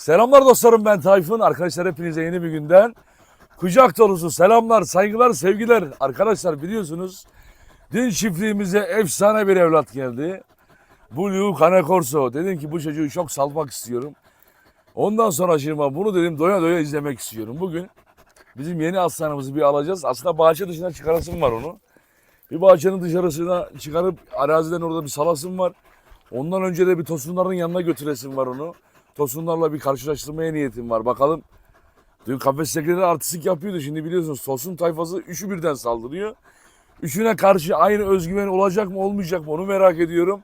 Selamlar dostlarım ben Tayfun. Arkadaşlar hepinize yeni bir günden kucak dolusu selamlar, saygılar, sevgiler. Arkadaşlar biliyorsunuz dün çiftliğimize efsane bir evlat geldi. Blue Cane Corso. Dedim ki bu çocuğu çok salmak istiyorum. Ondan sonra şirma bunu dedim doya doya izlemek istiyorum. Bugün bizim yeni aslanımızı bir alacağız. Aslında bahçe dışına çıkarasım var onu. Bir bahçenin dışarısına çıkarıp araziden orada bir salasım var. Ondan önce de bir tosunların yanına götüresim var onu. Tosunlarla bir karşılaştırmaya niyetim var. Bakalım. Dün kafestekileri artistik yapıyordu. Şimdi biliyorsunuz tosun tayfası üçü birden saldırıyor. Üçüne karşı aynı özgüven olacak mı olmayacak mı onu merak ediyorum.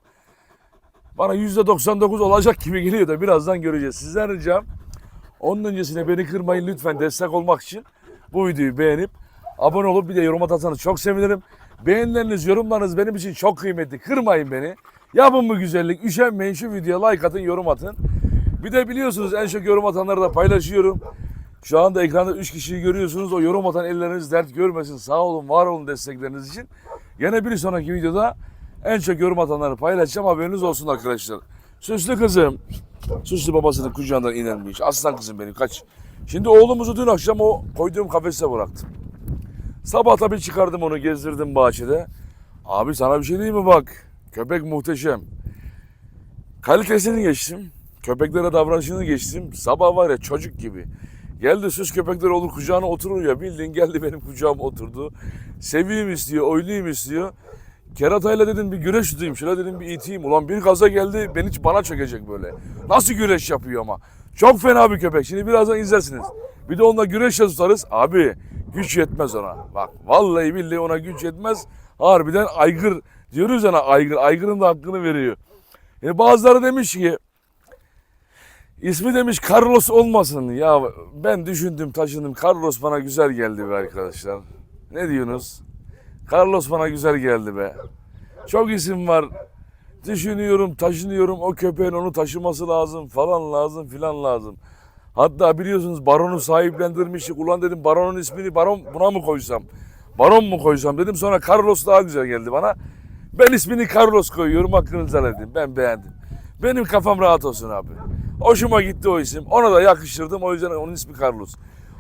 Bana %99 olacak gibi geliyor da birazdan göreceğiz. Sizden ricam onun öncesine beni kırmayın lütfen destek olmak için bu videoyu beğenip abone olup bir de yorum atarsanız çok sevinirim. Beğenileriniz, yorumlarınız benim için çok kıymetli. Kırmayın beni. Yapın bu güzellik. Üşenmeyin şu videoya like atın, yorum atın. Bir de biliyorsunuz en çok yorum atanları da paylaşıyorum. Şu anda ekranda 3 kişiyi görüyorsunuz. O yorum atan elleriniz dert görmesin. Sağ olun, var olun destekleriniz için. Yine bir sonraki videoda en çok yorum atanları paylaşacağım. Haberiniz olsun arkadaşlar. Süslü kızım. Süslü babasının kucağından inermiş. Aslan kızım benim kaç. Şimdi oğlumuzu dün akşam o koyduğum kafese bıraktım. Sabah tabii çıkardım onu gezdirdim bahçede. Abi sana bir şey diyeyim mi bak. Köpek muhteşem. Kalitesini geçtim. Köpeklere davranışını geçtim. Sabah var ya çocuk gibi. Geldi süs köpekler olur kucağına oturur ya bildiğin geldi benim kucağıma oturdu. Seveyim istiyor, oynayayım istiyor. Keratayla dedim bir güreş tutayım. Şöyle dedim bir iteyim. Ulan bir gaza geldi beni bana çökecek böyle. Nasıl güreş yapıyor ama. Çok fena bir köpek. Şimdi birazdan izlersiniz. Bir de onunla güreşle tutarız. Abi güç yetmez ona. Bak vallahi billahi ona güç yetmez. Harbiden aygır diyoruz yana aygır. Aygırın da hakkını veriyor. E bazıları demiş ki ismi demiş Carlos olmasın. Ya ben düşündüm taşındım. Carlos bana güzel geldi be arkadaşlar. Ne diyorsunuz? Carlos bana güzel geldi be. Çok isim var. Düşünüyorum, taşınıyorum. O köpeğin onu taşıması lazım falan lazım filan lazım. Hatta biliyorsunuz baronu sahiplendirmiştik. Ulan dedim baronun ismini baron buna mı koysam? Baron mu koysam dedim. Sonra Carlos daha güzel geldi bana. Ben ismini Carlos koyuyorum. Hakkınızı edin. Ben beğendim. Benim kafam rahat olsun abi. Hoşuma gitti o isim. Ona da yakıştırdım. O yüzden onun ismi Carlos.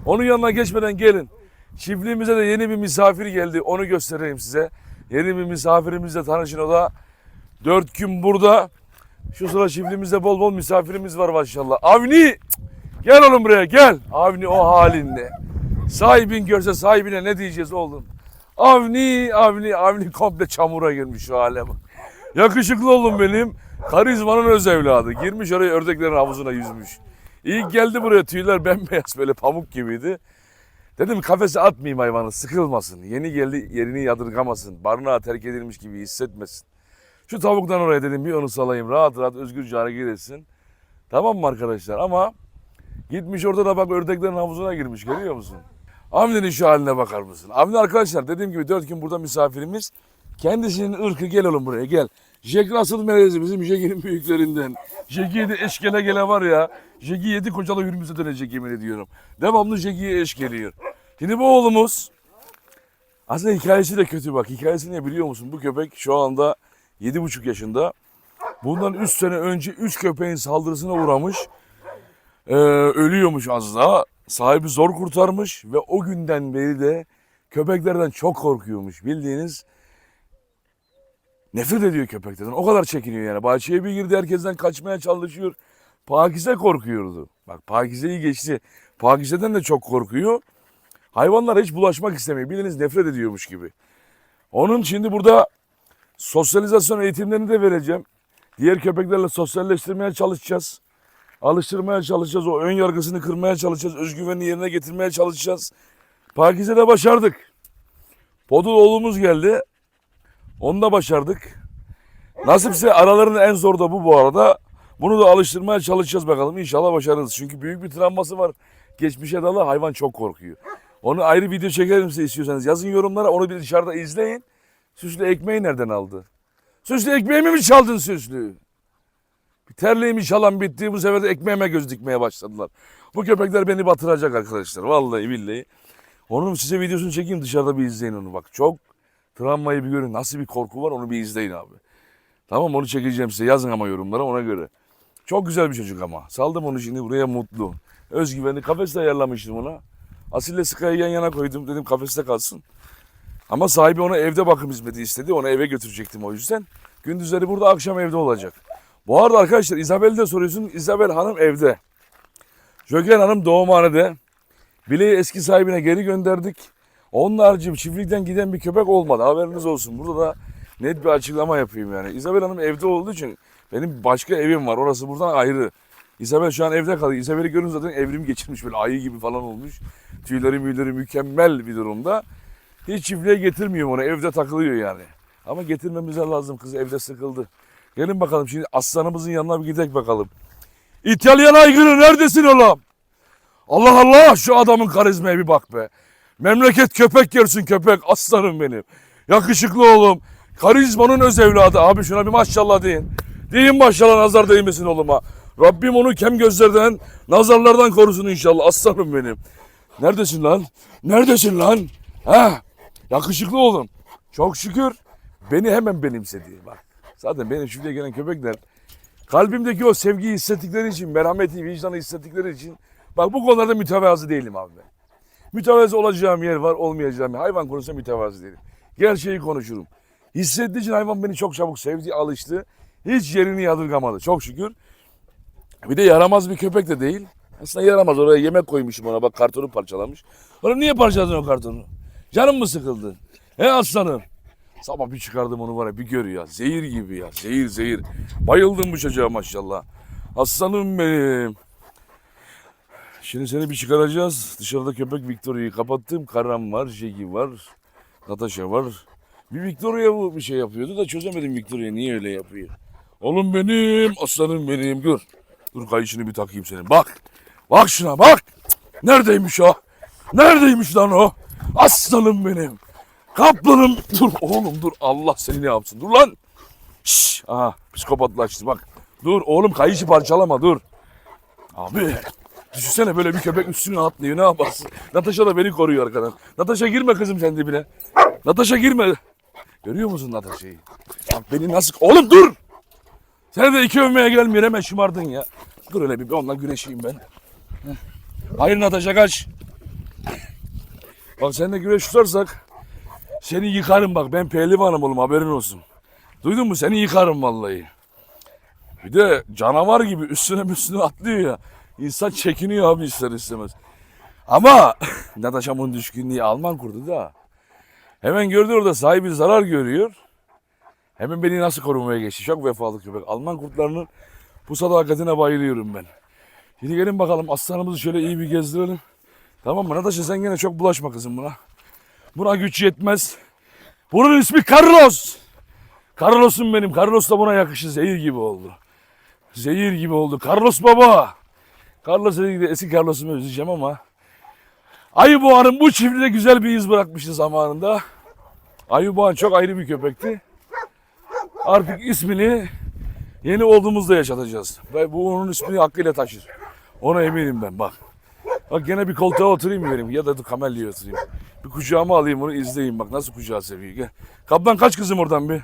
Onun yanına geçmeden gelin. Çiftliğimize de yeni bir misafir geldi. Onu göstereyim size. Yeni bir misafirimizle tanışın. O da dört gün burada. Şu sıra çiftliğimizde bol bol misafirimiz var maşallah. Avni! Gel oğlum buraya gel. Avni o halinle. Sahibin görse sahibine ne diyeceğiz oğlum? Avni, Avni, Avni komple çamura girmiş şu hale bak. Yakışıklı oğlum benim. Karizmanın öz evladı. Girmiş oraya ördeklerin havuzuna yüzmüş. İlk geldi buraya tüyler bembeyaz böyle pamuk gibiydi. Dedim kafese atmayayım hayvanı sıkılmasın. Yeni geldi yerini yadırgamasın. Barınağa terk edilmiş gibi hissetmesin. Şu tavuktan oraya dedim bir onu salayım. Rahat rahat özgürce hareket etsin. Tamam mı arkadaşlar? Ama gitmiş orada da bak ördeklerin havuzuna girmiş görüyor musun? Avni'nin şu haline bakar mısın? Avni arkadaşlar dediğim gibi dört gün burada misafirimiz. Kendisinin ırkı gel oğlum buraya gel. Jack Russell melezi bizim Jack'in büyüklerinden. Jack'i de eş gele var ya. Jack'i yedi kocalı hürmüze dönecek yemin ediyorum. Devamlı Jack'iye eş geliyor. Şimdi bu oğlumuz aslında hikayesi de kötü bak. Hikayesi ne biliyor musun? Bu köpek şu anda yedi buçuk yaşında. Bundan üç sene önce üç köpeğin saldırısına uğramış. Ee, ölüyormuş az daha. Sahibi zor kurtarmış ve o günden beri de köpeklerden çok korkuyormuş. Bildiğiniz nefret ediyor köpeklerden. O kadar çekiniyor yani. Bahçeye bir girdi herkesten kaçmaya çalışıyor. Pakize korkuyordu. Bak Pakize'yi geçti. Pakize'den de çok korkuyor. Hayvanlara hiç bulaşmak istemiyor. Bildiğiniz nefret ediyormuş gibi. Onun şimdi burada sosyalizasyon eğitimlerini de vereceğim. Diğer köpeklerle sosyalleştirmeye çalışacağız. Alıştırmaya çalışacağız. O ön yargısını kırmaya çalışacağız. Özgüvenini yerine getirmeye çalışacağız. Pakize'de başardık. Podul oğlumuz geldi. Onu da başardık. Nasipse aralarının en zor da bu bu arada. Bunu da alıştırmaya çalışacağız bakalım. İnşallah başarırız. Çünkü büyük bir travması var. Geçmişe dalı hayvan çok korkuyor. Onu ayrı video çekerim size istiyorsanız. Yazın yorumlara onu bir dışarıda izleyin. Süslü ekmeği nereden aldı? Süslü ekmeğimi mi çaldın Süslü? Bir terliğimi çalan bitti. Bu sefer de ekmeğime göz dikmeye başladılar. Bu köpekler beni batıracak arkadaşlar. Vallahi billahi. Onun size videosunu çekeyim dışarıda bir izleyin onu bak. Çok travmayı bir görün. Nasıl bir korku var onu bir izleyin abi. Tamam onu çekeceğim size. Yazın ama yorumlara ona göre. Çok güzel bir çocuk ama. Saldım onu şimdi buraya mutlu. Özgüvenli kafeste ayarlamıştım ona. Asille Sıka'yı yan yana koydum. Dedim kafeste kalsın. Ama sahibi ona evde bakım hizmeti istedi. Onu eve götürecektim o yüzden. Gündüzleri burada akşam evde olacak. Bu arada arkadaşlar İzabel'i de soruyorsun. İzabel Hanım evde. Joker Hanım doğumhanede. Bileği eski sahibine geri gönderdik. Onun harici çiftlikten giden bir köpek olmadı. Haberiniz olsun. Burada da net bir açıklama yapayım yani. İzabel Hanım evde olduğu için benim başka evim var. Orası buradan ayrı. İzabel şu an evde kalıyor. İzabel'i görün zaten evrim geçirmiş böyle ayı gibi falan olmuş. Tüyleri müyleri mükemmel bir durumda. Hiç çiftliğe getirmiyorum onu. Evde takılıyor yani. Ama getirmemize lazım. Kız evde sıkıldı. Gelin bakalım şimdi aslanımızın yanına bir gidelim bakalım. İtalyan aygırı neredesin oğlum? Allah Allah şu adamın karizmaya bir bak be. Memleket köpek yersin köpek aslanım benim. Yakışıklı oğlum. Karizmanın öz evladı. Abi şuna bir maşallah deyin. Deyin maşallah nazar değmesin oğluma. Rabbim onu kem gözlerden, nazarlardan korusun inşallah aslanım benim. Neredesin lan? Neredesin lan? Ha? Yakışıklı oğlum. Çok şükür beni hemen benimsedi. Bak zaten benim şuraya gelen köpekler kalbimdeki o sevgiyi hissettikleri için, merhameti, vicdanı hissettikleri için bak bu konularda mütevazı değilim abi ben. Mütevazı olacağım yer var, olmayacağım yer. Hayvan konusunda mütevazı değilim. Gerçeği konuşurum. Hissettiği için hayvan beni çok çabuk sevdi, alıştı. Hiç yerini yadırgamadı çok şükür. Bir de yaramaz bir köpek de değil. Aslında yaramaz. Oraya yemek koymuşum ona. Bak kartonu parçalamış. Oğlum niye parçaladın o kartonu? Canım mı sıkıldı? He aslanım. Sabah bir çıkardım onu var ya bir gör ya. Zehir gibi ya. Zehir zehir. Bayıldım bu çocuğa maşallah. Aslanım benim. Şimdi seni bir çıkaracağız. Dışarıda köpek Victoria'yı kapattım. Karam var, Jegi var, Natasha var. Bir Victoria bu bir şey yapıyordu da çözemedim Victoria niye öyle yapıyor. Oğlum benim, aslanım benim. Dur. Dur kayışını bir takayım senin. Bak. Bak şuna bak. Neredeymiş o? Neredeymiş lan o? Aslanım benim. Kaplanım. Dur oğlum dur. Allah seni ne yapsın. Dur lan. Şşş. Aha psikopatlaştı bak. Dur oğlum kayışı parçalama dur. Abi. Düşünsene böyle bir köpek üstüne atlıyor ne yaparsın? Natasha da beni koruyor arkadan. Natasha girme kızım sen dibine. Natasha girme. Görüyor musun Natasha'yı? Bak beni nasıl... Oğlum dur! Sen de iki övmeye gelmiyor hemen şımardın ya. Dur öyle bir onunla güreşeyim ben. Hayır Natasha kaç. Bak seninle güreş tutarsak seni yıkarım bak ben pehlivanım oğlum haberin olsun. Duydun mu seni yıkarım vallahi. Bir de canavar gibi üstüne üstüne atlıyor ya. İnsan çekiniyor abi ister istemez. Ama Natasha'nın düşkünlüğü Alman kurdu da. Hemen gördü orada sahibi zarar görüyor. Hemen beni nasıl korumaya geçti. Çok vefalı köpek. Alman kurtlarının bu sadakatine bayılıyorum ben. Şimdi gelin bakalım aslanımızı şöyle iyi bir gezdirelim. Tamam mı? Natasha sen gene çok bulaşma kızım buna. Buna güç yetmez. Bunun ismi Carlos. Carlos'um benim. Carlos da buna yakışır. Zehir gibi oldu. Zehir gibi oldu. Carlos baba. Carlos dedi ki eski Carlos'umu özleyeceğim ama Ayıboğan'ın bu çiftliğe güzel bir iz bırakmıştı zamanında. Ayıboğan çok ayrı bir köpekti. Artık ismini yeni olduğumuzda yaşatacağız. Ve bu onun ismini hakkıyla taşır. Ona eminim ben bak. Bak gene bir koltuğa oturayım mı benim ya da kamelliye oturayım. Bir kucağıma alayım onu izleyin bak nasıl kucağı seviyor. Gel. Kaplan kaç kızım oradan bir.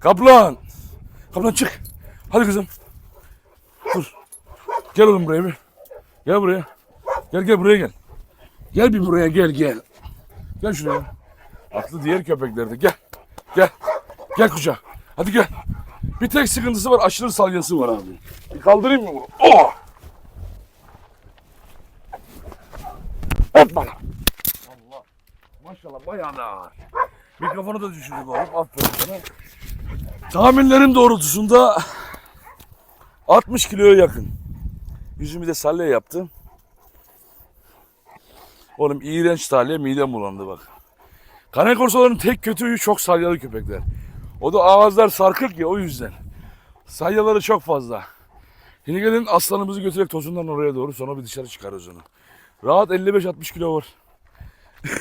Kaplan. Kaplan çık. Hadi kızım. Dur. Gel oğlum buraya bir. Gel buraya. Gel gel buraya gel. Gel bir buraya gel gel. Gel şuraya. Aklı diğer köpeklerde gel. Gel. Gel kucağa. Hadi gel. Bir tek sıkıntısı var aşırı salyası var abi. Bir kaldırayım mı bunu? Oh! Hop bana. Allah. Maşallah bayağı ağır. Mikrofonu da düşürdük oğlum. Aferin sana. Tahminlerim doğrultusunda 60 kiloya yakın. Yüzümü de salya yaptım. Oğlum iğrenç salya midem bulandı bak. Kane korsaların tek kötüyü çok salyalı köpekler. O da ağızlar sarkık ya o yüzden. Salyaları çok fazla. Şimdi gelin aslanımızı götürerek tozundan oraya doğru sonra bir dışarı çıkarız onu. Rahat 55-60 kilo var.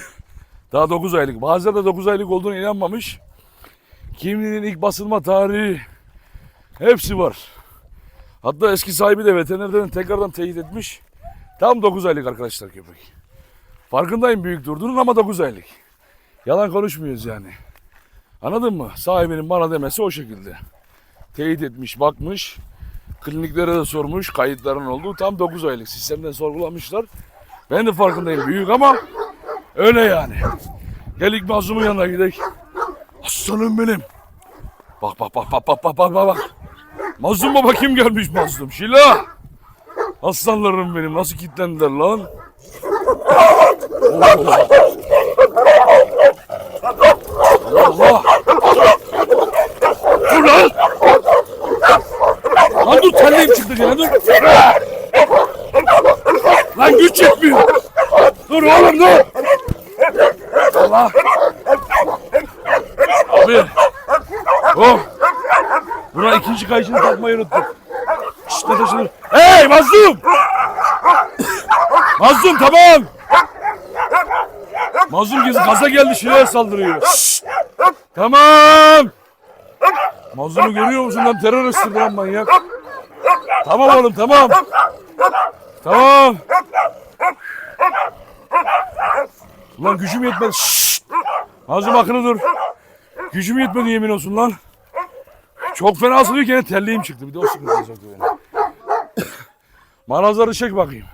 Daha 9 aylık. Bazıları da 9 aylık olduğuna inanmamış. Kimliğinin ilk basılma tarihi hepsi var. Hatta eski sahibi de veterinerden tekrardan teyit etmiş. Tam 9 aylık arkadaşlar köpek. Farkındayım büyük durduğunun ama 9 aylık. Yalan konuşmuyoruz yani. Anladın mı? Sahibinin bana demesi o şekilde. Teyit etmiş, bakmış. Kliniklere de sormuş kayıtların olduğu tam 9 aylık sistemden sorgulamışlar. Ben de farkındayım büyük ama öyle yani. Gel ilk mazlumun yanına gidelim. Aslanım benim. Bak bak bak bak bak bak bak bak. Mazlum baba kim gelmiş mazlum? Şila. Aslanlarım benim nasıl kilitlendiler lan? Allah. Allah. Dur lan. Lan dur terliğim çıktı gene dur. Lan güç yetmiyor. Dur oğlum dur. Allah. Abi. Oh. Buna ikinci kayışını takmayı unuttuk. Şşt ne? Hey Mazlum. Mazlum tamam. Mazlum gezi gaza geldi şuraya saldırıyor. Şşt. Tamam. Mazlumu görüyor musun lan teröristtir lan manyak. Tamam oğlum tamam. Tamam. Ulan gücüm yetmedi. Şşt. Mazlum akıllı dur. Gücüm yetmedi yemin olsun lan. Çok fena asılıyor gene terliğim çıktı. Bir de o sıkıntı beni. Marazları çek bakayım.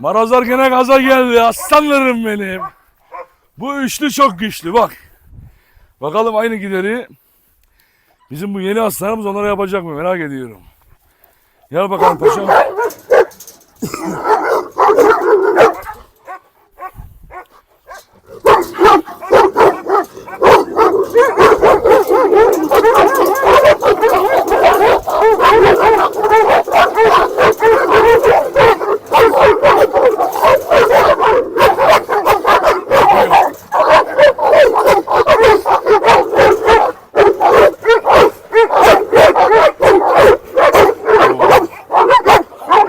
Marazlar gene gaza geldi. Aslanlarım benim. Bu üçlü çok güçlü bak. Bakalım aynı gideri bizim bu yeni aslanımız onlara yapacak mı merak ediyorum. Gel bakalım paşam.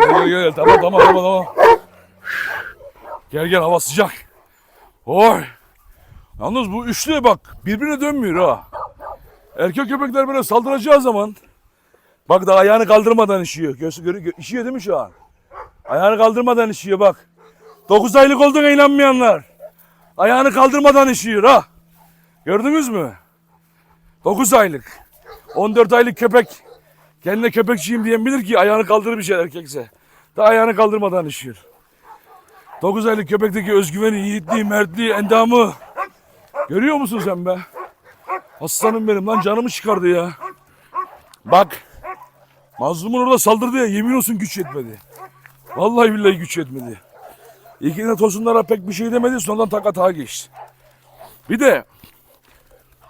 Gel gel tamam tamam tamam tamam. Gel hava sıcak. Oy. Yalnız bu üçlü bak birbirine dönmüyor ha. Erkek köpekler böyle saldıracağı zaman bak da ayağını kaldırmadan işiyor. Görü, gö- işiyor değil mi şu an? Ayağını kaldırmadan işiyor bak. 9 aylık olduğuna inanmayanlar. Ayağını kaldırmadan işiyor ha. Gördünüz mü? 9 aylık. 14 aylık köpek Kendine köpekçiyim diyen bilir ki ayağını kaldırır bir şey erkekse. Da ayağını kaldırmadan işiyor. 9 aylık köpekteki özgüveni, yiğitliği, mertliği, endamı. Görüyor musun sen be? Aslanım benim lan canımı çıkardı ya. Bak. Mazlumun orada saldırdı ya yemin olsun güç yetmedi. Vallahi billahi güç yetmedi. İlkinde tosunlara pek bir şey demedi sonradan taka taka geçti. Bir de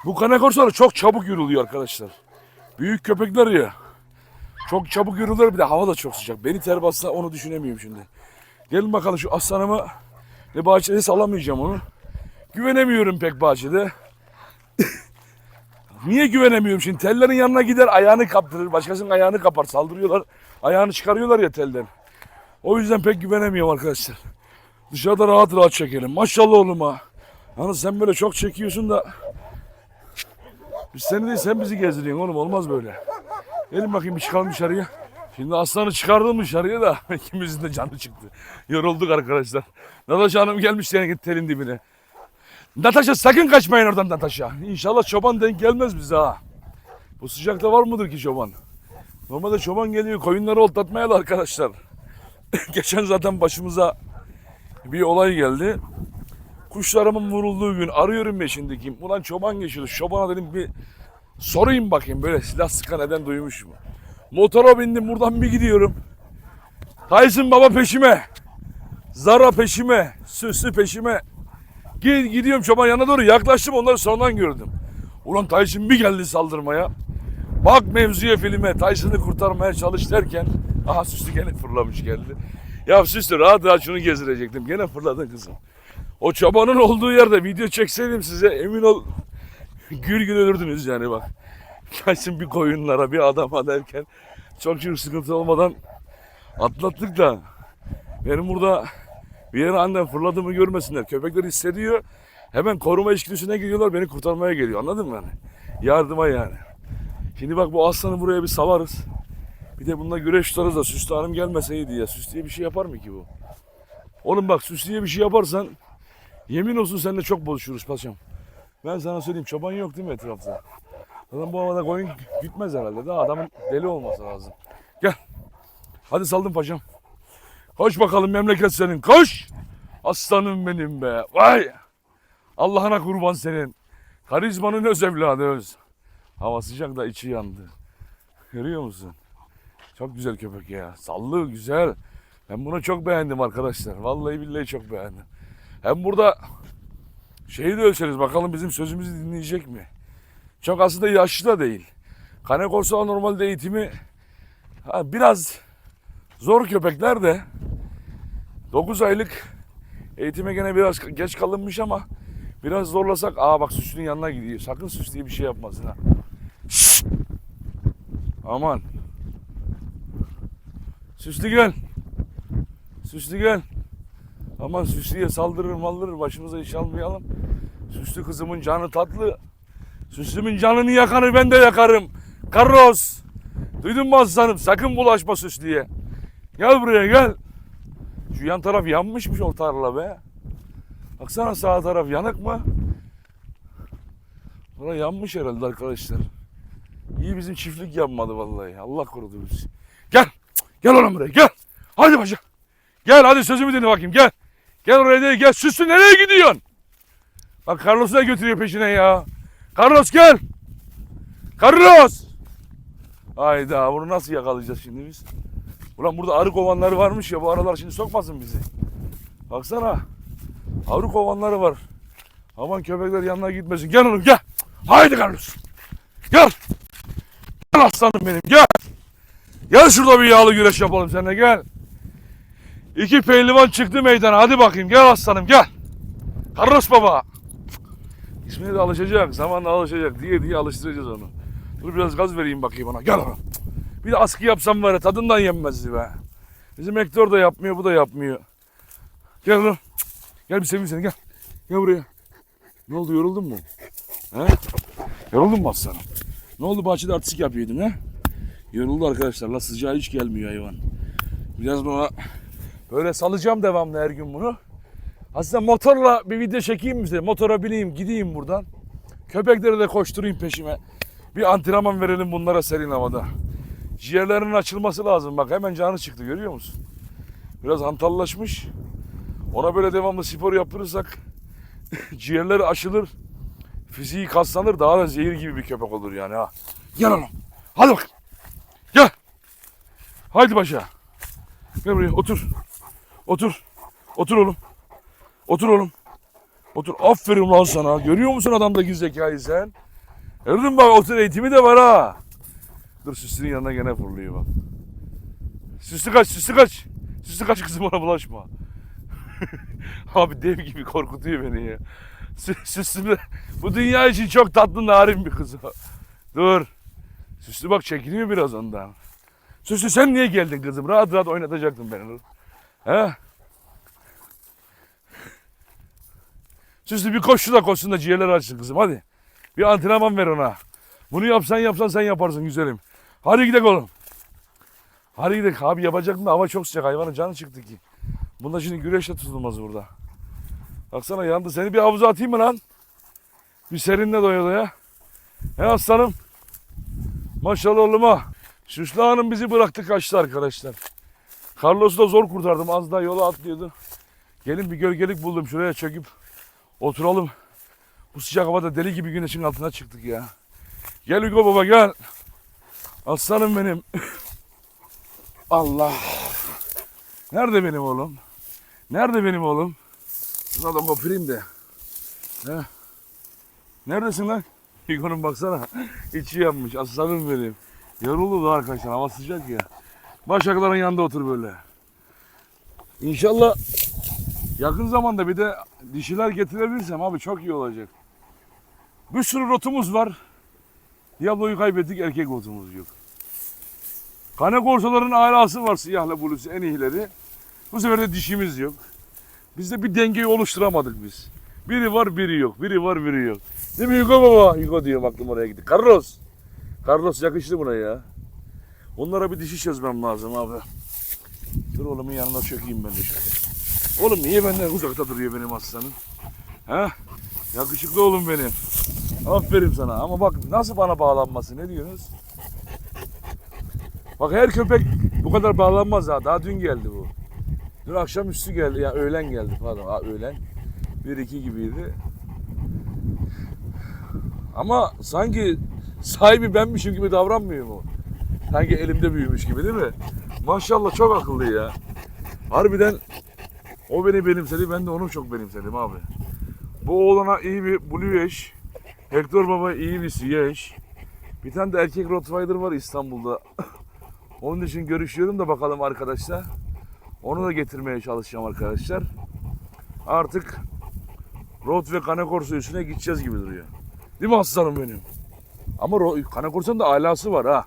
bu kanekorsları çok çabuk yürülüyor arkadaşlar. Büyük köpekler ya. Çok çabuk yürürler bir de hava da çok sıcak. Beni ter bassa onu düşünemiyorum şimdi. Gelin bakalım şu aslanıma ne bahçede salamayacağım onu. Güvenemiyorum pek bahçede. Niye güvenemiyorum şimdi? Tellerin yanına gider ayağını kaptırır. Başkasının ayağını kapar. Saldırıyorlar. Ayağını çıkarıyorlar ya telden. O yüzden pek güvenemiyorum arkadaşlar. Dışarıda rahat rahat çekelim. Maşallah oğlum ha. Yalnız sen böyle çok çekiyorsun da biz seni değil sen bizi gezdiriyorsun oğlum olmaz böyle. Gelin bakayım bir çıkalım dışarıya. Şimdi aslanı çıkardım dışarıya da ikimizin de canı çıktı. Yorulduk arkadaşlar. Natasha Hanım gelmiş senin telin dibine. Natasha sakın kaçmayın oradan Natasha. İnşallah çoban denk gelmez bize ha. Bu sıcakta var mıdır ki çoban? Normalde çoban geliyor koyunları otlatmaya da arkadaşlar. Geçen zaten başımıza bir olay geldi. Kuşlarımın vurulduğu gün arıyorum peşindekiyim. Ulan çoban geçiyor. Çobana dedim bir sorayım bakayım böyle silah sıkan eden duymuş mu? Motora bindim buradan bir gidiyorum. Tyson baba peşime. Zara peşime. Süslü peşime. Gid- Gidiyorum çoban yanına doğru yaklaştım onları sonradan gördüm. Ulan Tyson bir geldi saldırmaya. Bak mevzuya filme Tyson'ı kurtarmaya çalış derken aha Süslü gene fırlamış geldi. Ya Süslü rahat rahat şunu gezdirecektim. Gene fırladın kızım. O çobanın olduğu yerde video çekseydim size emin ol gül gül ölürdünüz yani bak. Tyson bir koyunlara bir adama derken çok çok sıkıntı olmadan atlattık da benim burada bir yere annem fırladığımı görmesinler. Köpekler hissediyor. Hemen koruma içgüdüsüne giriyorlar beni kurtarmaya geliyor anladın mı? Yani? Yardıma yani. Şimdi bak bu aslanı buraya bir savarız. Bir de bununla güreş tutarız da Süslü Hanım gelmeseydi ya. Süslü'ye bir şey yapar mı ki bu? Oğlum bak Süslü'ye bir şey yaparsan yemin olsun seninle çok bozuşuruz paşam. Ben sana söyleyeyim çoban yok değil mi etrafta? Zaten bu havada koyun gitmez herhalde. Daha adamın deli olması lazım. Gel. Hadi saldım paşam. Koş bakalım memleket senin. Koş. Aslanım benim be. Vay. Allah'ına kurban senin. Karizmanın öz evladı öz. Hava sıcak da içi yandı. Görüyor musun? Çok güzel köpek ya. Sallı güzel. Ben bunu çok beğendim arkadaşlar. Vallahi billahi çok beğendim. Hem burada şeyi de ölçeriz. Bakalım bizim sözümüzü dinleyecek mi? Çok aslında yaşlı da değil. Kane Korsa normalde eğitimi biraz zor köpekler de 9 aylık eğitime gene biraz geç kalınmış ama biraz zorlasak aa bak süslünün yanına gidiyor. Sakın süslüye bir şey yapmasın ha. Aman. Süslü gel. Süslü gel. Aman Süslü'ye saldırır maldırır başımıza iş almayalım. Süslü kızımın canı tatlı. Süslümün canını yakanı ben de yakarım. Carlos. Duydun mu aslanım? Sakın bulaşma Süslü'ye. Gel buraya gel. Şu yan taraf yanmışmış o tarla be. Baksana sağ taraf yanık mı? Bura yanmış herhalde arkadaşlar. İyi bizim çiftlik yanmadı vallahi. Allah korudu bizi. Gel. Gel oğlum buraya gel. Hadi paşa. Gel hadi sözümü dinle bakayım gel. Gel oraya değil gel. Süslü nereye gidiyorsun? Bak Carlos'u da götürüyor peşine ya. Carlos gel. Carlos. Hayda bunu nasıl yakalayacağız şimdi biz? Ulan burada arı kovanları varmış ya bu aralar şimdi sokmasın bizi. Baksana. Arı kovanları var. Aman köpekler yanına gitmesin. Gel oğlum gel. Haydi Carlos. Gel. Gel aslanım benim gel. Gel şurada bir yağlı güreş yapalım seninle gel. İki pehlivan çıktı meydana. Hadi bakayım gel aslanım gel. Carlos baba. İsmine de alışacak. Zamanla alışacak diye diye alıştıracağız onu. Dur biraz gaz vereyim bakayım ona. Gel oğlum. Bir de askı yapsam var ya tadından yenmezdi be. Bizim Hector da yapmıyor bu da yapmıyor. Gel oğlum. Gel bir seveyim seni gel. Gel buraya. Ne oldu yoruldun mu? He? Yoruldun mu aslanım? Ne oldu bahçede artistik yapıyordun he? Yoruldu arkadaşlar. La sıcağı hiç gelmiyor hayvan. Biraz buna böyle salacağım devamlı her gün bunu. Aslında motorla bir video çekeyim size? Motora bineyim gideyim buradan. Köpekleri de koşturayım peşime. Bir antrenman verelim bunlara serin havada. Ciğerlerinin açılması lazım. Bak hemen canı çıktı görüyor musun? Biraz hantallaşmış. Ona böyle devamlı spor yaptırırsak ciğerleri açılır. Fiziği kaslanır. Daha da zehir gibi bir köpek olur yani ha. Gel oğlum. Hadi bak. Gel. Haydi başa. Gel buraya otur. Otur. Otur oğlum. Otur oğlum. Otur. Aferin lan sana. Görüyor musun adamdaki zekayı sen? Gördün bak otur eğitimi de var ha. Dur süslünün yanına gene fırlıyor bak. Süslü kaç, süslü kaç. Süslü kaç kızım ona bulaşma. Abi dev gibi korkutuyor beni ya. Sü- Süslü bu dünya için çok tatlı narin bir kız o. Dur. Süslü bak çekiniyor biraz ondan. Süslü sen niye geldin kızım? Rahat rahat oynatacaktın beni. He? Süslü bir koşu da koşsun da ciğerler açsın kızım hadi. Bir antrenman ver ona. Bunu yapsan yapsan sen yaparsın güzelim. Hadi gidelim oğlum. Hadi gidelim. Abi yapacak mı? Hava çok sıcak. Hayvanın canı çıktı ki. Bunda şimdi güreşle tutulmaz burada. Baksana yandı. Seni bir havuza atayım mı lan? Bir serinle doya doya. He aslanım. Maşallah oğluma. Süslü Hanım bizi bıraktı kaçtı arkadaşlar. Carlos'u da zor kurtardım. Az daha yola atlıyordu. Gelin bir gölgelik buldum. Şuraya çöküp oturalım. Bu sıcak havada deli gibi güneşin altına çıktık ya. Gel Hugo baba gel. Aslanım benim. Allah. Nerede benim oğlum? Nerede benim oğlum? Şuna da kopireyim de. He. Neredesin lan? Hugo'nun baksana. İçi yanmış. Aslanım benim. Yoruldu da arkadaşlar. Hava sıcak ya. Başakların yanında otur böyle. İnşallah yakın zamanda bir de dişiler getirebilirsem abi çok iyi olacak. Bir sürü rotumuz var. Diablo'yu kaybettik erkek rotumuz yok. Kane korsaların alası var siyahla bulusu en iyileri. Bu sefer de dişimiz yok. Biz de bir dengeyi oluşturamadık biz. Biri var biri yok. Biri var biri yok. Değil mi Hugo baba? Hugo diyor aklım oraya gitti. Carlos. Carlos yakıştı buna ya. Onlara bir dişi çözmem lazım abi. Dur oğlumun yanına çökeyim ben de şöyle. Oğlum niye benden uzakta duruyor benim aslanım? He? Yakışıklı oğlum benim. Aferin sana. Ama bak nasıl bana bağlanması ne diyorsunuz? Bak her köpek bu kadar bağlanmaz ha. Daha dün geldi bu. Dün akşamüstü geldi. Ya öğlen geldi pardon. Ha, öğlen. 1-2 gibiydi. Ama sanki sahibi benmişim gibi davranmıyor mu? Sanki elimde büyümüş gibi değil mi? Maşallah çok akıllı ya. Harbiden o beni benimsedi, ben de onu çok benimsedim abi. Bu oğlana iyi bir Blue eş, Hector Baba iyi bir Siyah eş. Bir tane de erkek Rottweiler var İstanbul'da. Onun için görüşüyorum da bakalım arkadaşlar. Onu da getirmeye çalışacağım arkadaşlar. Artık Rot ve Kanakorsu üstüne gideceğiz gibi duruyor. Değil mi aslanım benim? Ama Kanakorsu'nun da alası var ha.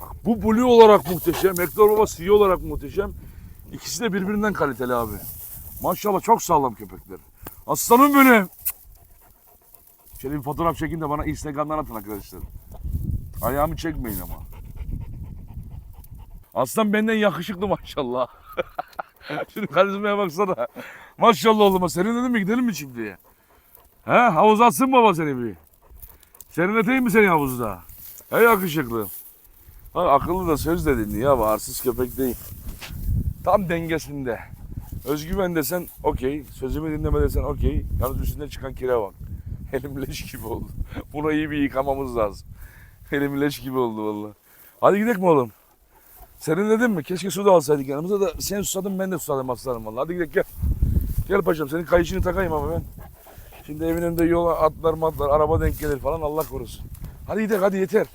Bak bu Blue olarak muhteşem, Hector Baba Siyah olarak muhteşem. İkisi de birbirinden kaliteli abi. Maşallah çok sağlam köpekler. Aslanım benim. Şöyle bir fotoğraf çekin de bana Instagram'dan atın arkadaşlar. Ayağımı çekmeyin ama. Aslan benden yakışıklı maşallah. Şimdi karizmaya baksana. Maşallah oğluma serinledin mi gidelim mi çiftliğe? He havuz atsın baba seni bir. Serinleteyim mi seni havuzda? He yakışıklı. Ha, akıllı da söz de dinliyor ya arsız köpek değil. Tam dengesinde. Özgüven desen okey. Sözümü dinleme desen okey. Yalnız üstünden çıkan kire bak. Elim leş gibi oldu. Buna iyi bir yıkamamız lazım. Elim leş gibi oldu valla. Hadi gidelim mi oğlum? Serinledin mi? Keşke su da alsaydık yanımıza da sen susadın ben de susadım aslanım valla. Hadi gidelim gel. Gel paşam senin kayışını takayım ama ben. Şimdi evin önünde yola atlar matlar araba denk gelir falan Allah korusun. Hadi gidelim hadi yeter.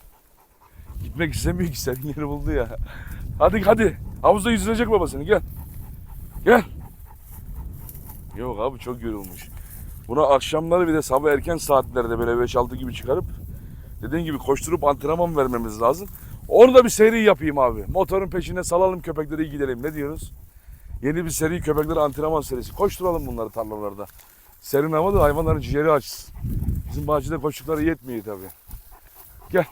Gitmek istemiyor ki senin yeri buldu ya. Hadi hadi. Havuzda yüzülecek baba seni gel. Gel. Yok abi çok yorulmuş. Buna akşamları bir de sabah erken saatlerde böyle 5-6 gibi çıkarıp dediğin gibi koşturup antrenman vermemiz lazım. Onu da bir seri yapayım abi. Motorun peşine salalım köpekleri gidelim. Ne diyoruz? Yeni bir seri köpekler antrenman serisi. Koşturalım bunları tarlalarda. Serin havada hayvanların ciğeri açsın. Bizim bahçede koştukları yetmiyor tabii. Gel.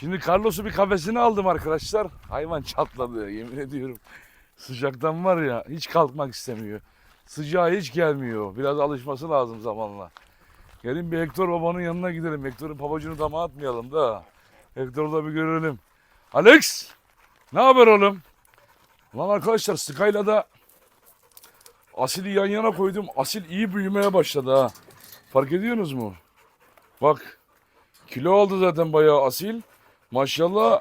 Şimdi Carlos'u bir kafesine aldım arkadaşlar. Hayvan çatladı yemin ediyorum. Sıcaktan var ya hiç kalkmak istemiyor. Sıcağı hiç gelmiyor. Biraz alışması lazım zamanla. Gelin bir Hector babanın yanına gidelim. Hector'un pabucunu dama atmayalım da. Hector'u da bir görelim. Alex! Ne haber oğlum? Lan arkadaşlar Sky'la da Asil'i yan yana koydum. Asil iyi büyümeye başladı ha. Fark ediyorsunuz mu? Bak. Kilo aldı zaten bayağı Asil. Maşallah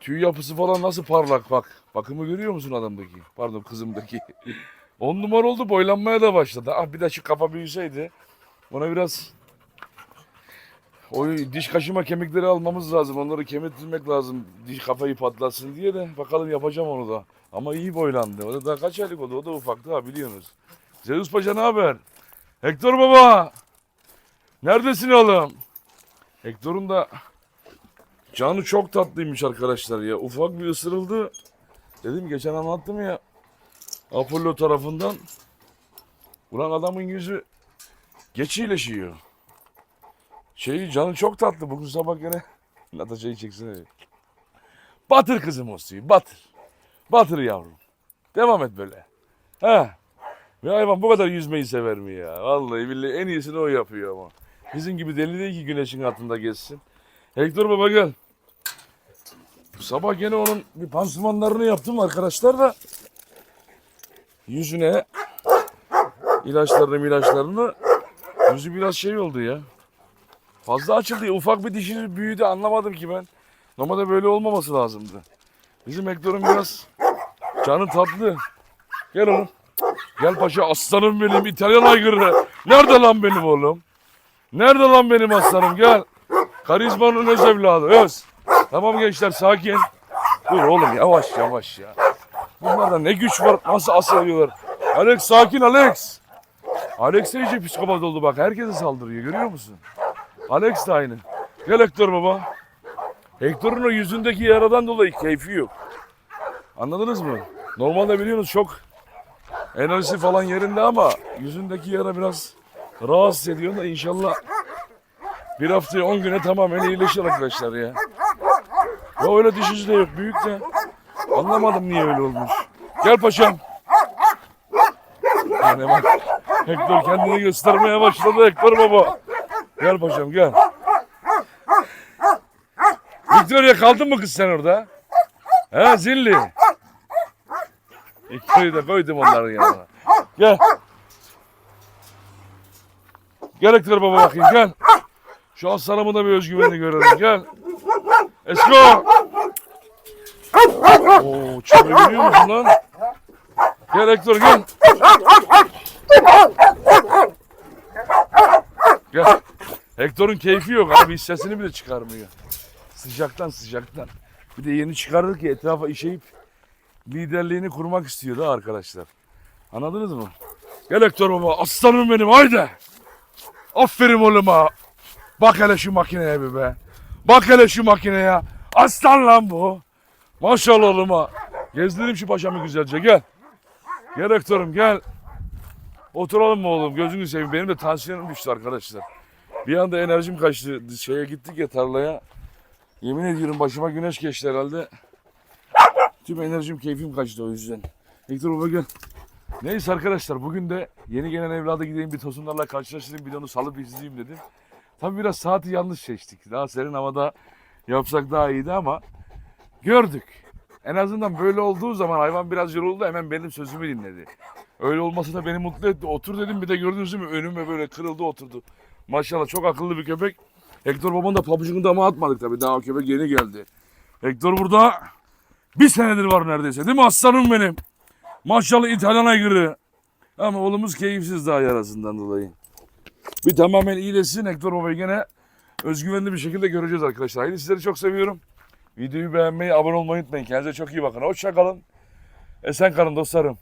tüy yapısı falan nasıl parlak bak. Bakımı görüyor musun adamdaki? Pardon kızımdaki. On numara oldu boylanmaya da başladı. Ah bir de şu kafa büyüseydi. Ona biraz o diş kaşıma kemikleri almamız lazım. Onları kemirtmek lazım. Diş kafayı patlatsın diye de bakalım yapacağım onu da. Ama iyi boylandı. O da daha kaç aylık oldu? O da ufaktı ha biliyorsunuz. Zeus Paşa ne haber? Hector baba. Neredesin oğlum? Hector'un da canı çok tatlıymış arkadaşlar ya. Ufak bir ısırıldı. Dedim geçen anlattım ya. Apollo tarafından. Ulan adamın yüzü geç iyileşiyor. Şey canı çok tatlı. Bugün sabah gene Natasha'yı çeksene. Batır kızım o suyu. Batır. Batır yavrum. Devam et böyle. He. Bir hayvan bu kadar yüzmeyi sever mi ya? Vallahi billahi en iyisini o yapıyor ama. Bizim gibi deli değil ki güneşin altında gezsin. Hector baba gel. Sabah gene onun bir pansumanlarını yaptım arkadaşlar da. Yüzüne ilaçlarını ilaçlarını yüzü biraz şey oldu ya. Fazla açıldı. Ufak bir dişini büyüdü anlamadım ki ben. Normalde böyle olmaması lazımdı. Bizim Hector'un biraz canı tatlı. Gel oğlum. Gel paşa aslanım benim İtalyan aygırı. Nerede lan benim oğlum? Nerede lan benim aslanım gel. Karizmanın öz evladı öz. Tamam gençler sakin. Dur oğlum yavaş yavaş ya. Bunlarda ne güç var nasıl asılıyorlar. Alex sakin Alex. Alex iyice psikopat oldu bak herkese saldırıyor görüyor musun? Alex de aynı. Gel Hector baba. Hector'un o yüzündeki yaradan dolayı keyfi yok. Anladınız mı? Normalde biliyorsunuz çok enerjisi falan yerinde ama yüzündeki yara biraz rahatsız ediyor da inşallah bir haftaya 10 güne tamamen iyileşir arkadaşlar ya. Ya öyle dişici de yok büyük de. Anlamadım niye öyle olmuş. Gel paşam. Yani bak Hector kendini göstermeye başladı Hector baba. Gel paşam gel. Victoria kaldın mı kız sen orada? He zilli. Victoria'yı da koydum onların yanına. Gel. Gel Hector baba bakayım gel. Şu aslanımın da bir özgüvenini görelim gel. Esko. Oo, çöpe biliyor musun lan? Gel Hector gel. Gel. Hector'un keyfi yok abi hiç sesini bile çıkarmıyor. Sıcaktan sıcaktan. Bir de yeni çıkardık ya etrafa işeyip liderliğini kurmak istiyor da arkadaşlar. Anladınız mı? Gel Hector baba aslanım benim haydi. Aferin oğluma. Bak hele şu makineye bir be. Bak hele şu makineye. Aslan lan bu. Maşallah oğluma. Gezdireyim şu paşamı güzelce gel. Gel Hector'um gel. Oturalım mı oğlum? Gözünü seveyim. Benim de tansiyonum düştü arkadaşlar. Bir anda enerjim kaçtı. Şeye gittik ya tarlaya. Yemin ediyorum başıma güneş geçti herhalde. Tüm enerjim, keyfim kaçtı o yüzden. Hector baba gel. Neyse arkadaşlar bugün de yeni gelen evlada gideyim bir tosunlarla karşılaştırayım bir de onu salıp izleyeyim dedim. Tabi biraz saati yanlış seçtik. Daha serin havada yapsak daha iyiydi ama gördük. En azından böyle olduğu zaman hayvan biraz yoruldu hemen benim sözümü dinledi. Öyle olması da beni mutlu etti. Otur dedim bir de gördünüz mü önüme böyle kırıldı oturdu. Maşallah çok akıllı bir köpek. Hector babanın da pabucunu dama atmadık tabii daha o köpek yeni geldi. Hector burada bir senedir var neredeyse değil mi aslanım benim? Maşallah İtalyan aygırı. Ama oğlumuz keyifsiz daha yarasından dolayı. Bir tamamen iyileşsin Hector babayı gene özgüvenli bir şekilde göreceğiz arkadaşlar. Haydi sizleri çok seviyorum. Videoyu beğenmeyi, abone olmayı unutmayın. Kendinize çok iyi bakın. Hoşça kalın. Esen kalın dostlarım.